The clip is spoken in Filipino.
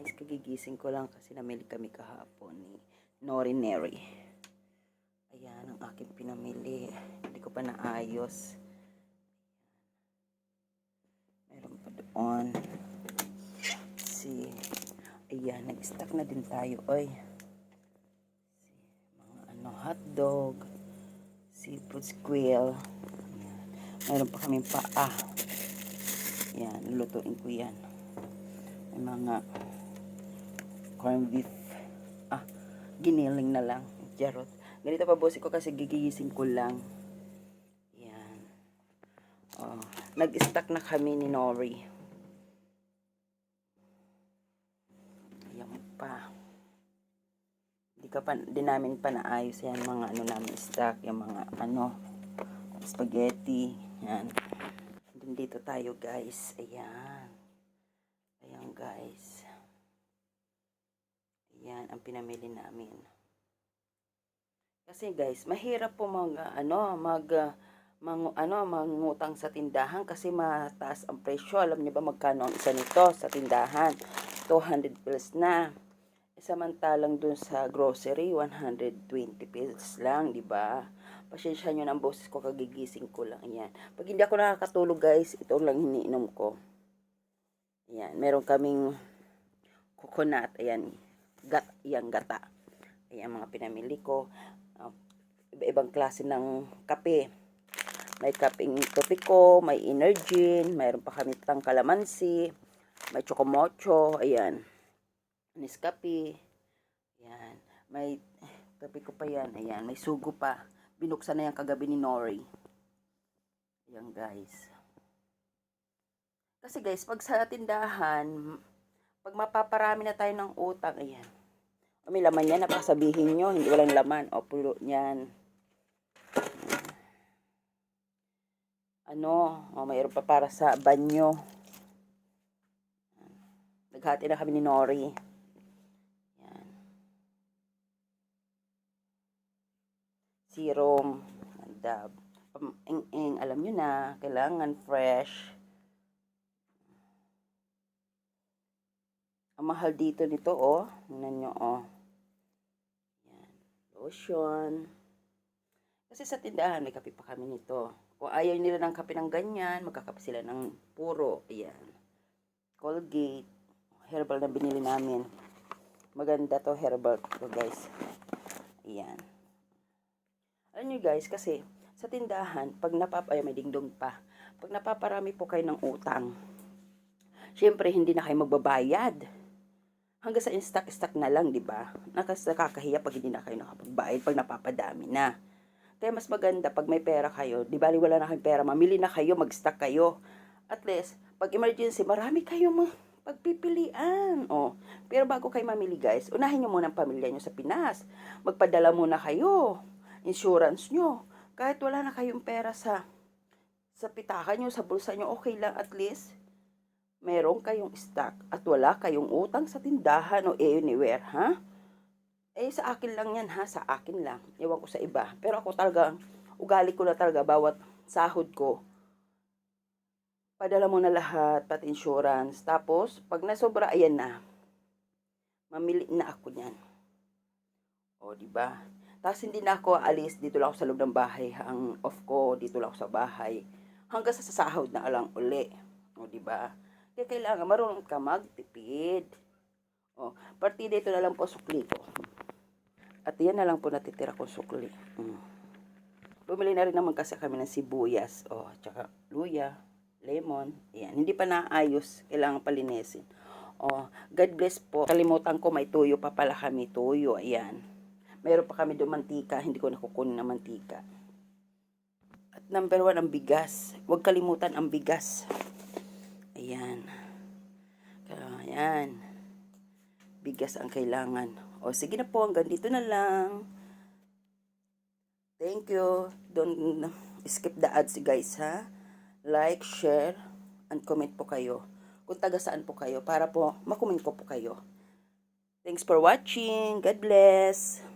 guys, kagigising ko lang kasi namili kami kahapon ni Nori Neri. Ayan ang aking pinamili. Hindi ko pa naayos. Meron pa doon. Si, ayan, nag-stack na din tayo. Oy. Si, mga ano, hotdog. Seafood squid. Ayan. Meron pa kaming paa. Ayan, lulutuin ko yan. May mga corned beef. Ah, giniling na lang. Jarot. Ganito pa boss ko kasi gigising ko lang. Yan. Oh, nag-stack na kami ni Nori. Ayan pa. Di ka pa, di namin pa naayos yan mga ano namin stack, yung mga ano, spaghetti. Yan. Dito tayo guys. Ayan. Ayan guys. Ayan ang pinamili namin. Kasi guys, mahirap po mag ah, ano, mag mang, ano, mangutang sa tindahan kasi mataas ang presyo. Alam niyo ba magkano ang isa nito sa tindahan? 200 pesos na. Eh, Samantalang dun sa grocery, 120 pesos lang, di ba? Pasensya nyo ng boses ko, kagigising ko lang. Yan. Pag hindi ako nakakatulog, guys, ito lang hiniinom ko. Yan. Meron kaming coconut. Ayan. Gat, yan, gata. Ayan, mga pinamili ko. Uh, iba-ibang klase ng kape. May kaping topiko, may energin, mayroon pa kami tang kalamansi, may chocomocho, ayan. Nescafe. Ayan. May kape ko pa yan. Ayan. May sugo pa. Binuksan na yan kagabi ni Nori. Ayan guys. Kasi guys, pag sa tindahan, pag mapaparami na tayo ng utang, ayan. O, may laman yan, napasabihin nyo, hindi walang laman. O, pulo niyan. Ano, o, mayroon pa para sa banyo. Naghati na kami ni Nori. Yan. Serum. Dab. Ing-ing. Alam nyo na. Kailangan fresh. Ang mahal dito nito, oh. Tingnan nyo, oh. Yan. Lotion. Kasi sa tindahan, may kape pa kami nito. Kung ayaw nila ng kape ng ganyan, magkakape sila ng puro. Ayan. Colgate herbal na binili namin. Maganda to herbal to guys. Ayan. Alam nyo guys, kasi sa tindahan, pag napap... Ay, may dingdong pa. Pag napaparami po kayo ng utang, syempre, hindi na kayo magbabayad. Hanggang sa in-stock-stock na lang, di ba? Nakakahiya pag hindi na kayo nakapagbayad, pag napapadami na. Kaya mas maganda pag may pera kayo, di bali wala na kayong pera, mamili na kayo, mag-stock kayo. At least, pag emergency, marami kayong mga pagpipilian. Oh. Pero bago kayo mamili guys, unahin nyo muna ang pamilya nyo sa Pinas. Magpadala muna kayo. Insurance nyo. Kahit wala na kayong pera sa sa pitaka nyo, sa bulsa nyo, okay lang at least meron kayong stock at wala kayong utang sa tindahan o anywhere, ha? Eh, sa akin lang yan, ha? Sa akin lang. Ewan ko sa iba. Pero ako talaga, ugali ko na talaga, bawat sahod ko, padala mo na lahat, pati insurance. Tapos, pag nasobra, ayan na. Mamili na ako niyan. O, di ba? Tapos, hindi na ako alis. Dito lang ako sa loob ng bahay. Ang off ko, dito lang ako sa bahay. Hanggang sa sasahod na alang uli. O, di ba? Kaya kailangan marunong ka magtipid. O, partida ito na lang po sukli ko. At yan na lang po natitira kong sukli. Mm. Bumili na rin naman kasi kami ng sibuyas. O, tsaka luya lemon. Ayan. Hindi pa naayos. Kailangan palinisin. Oh, God bless po. Kalimutan ko may tuyo pa pala kami. Tuyo. Ayan. Meron pa kami doon mantika. Hindi ko nakukunin na mantika. At number one, ang bigas. Huwag kalimutan ang bigas. Ayan. Kaya, ayan. Bigas ang kailangan. O, sige na po. Hanggang dito na lang. Thank you. Don't skip the ads, guys, ha? like, share, and comment po kayo. Kung taga saan po kayo para po makomment ko po kayo. Thanks for watching. God bless.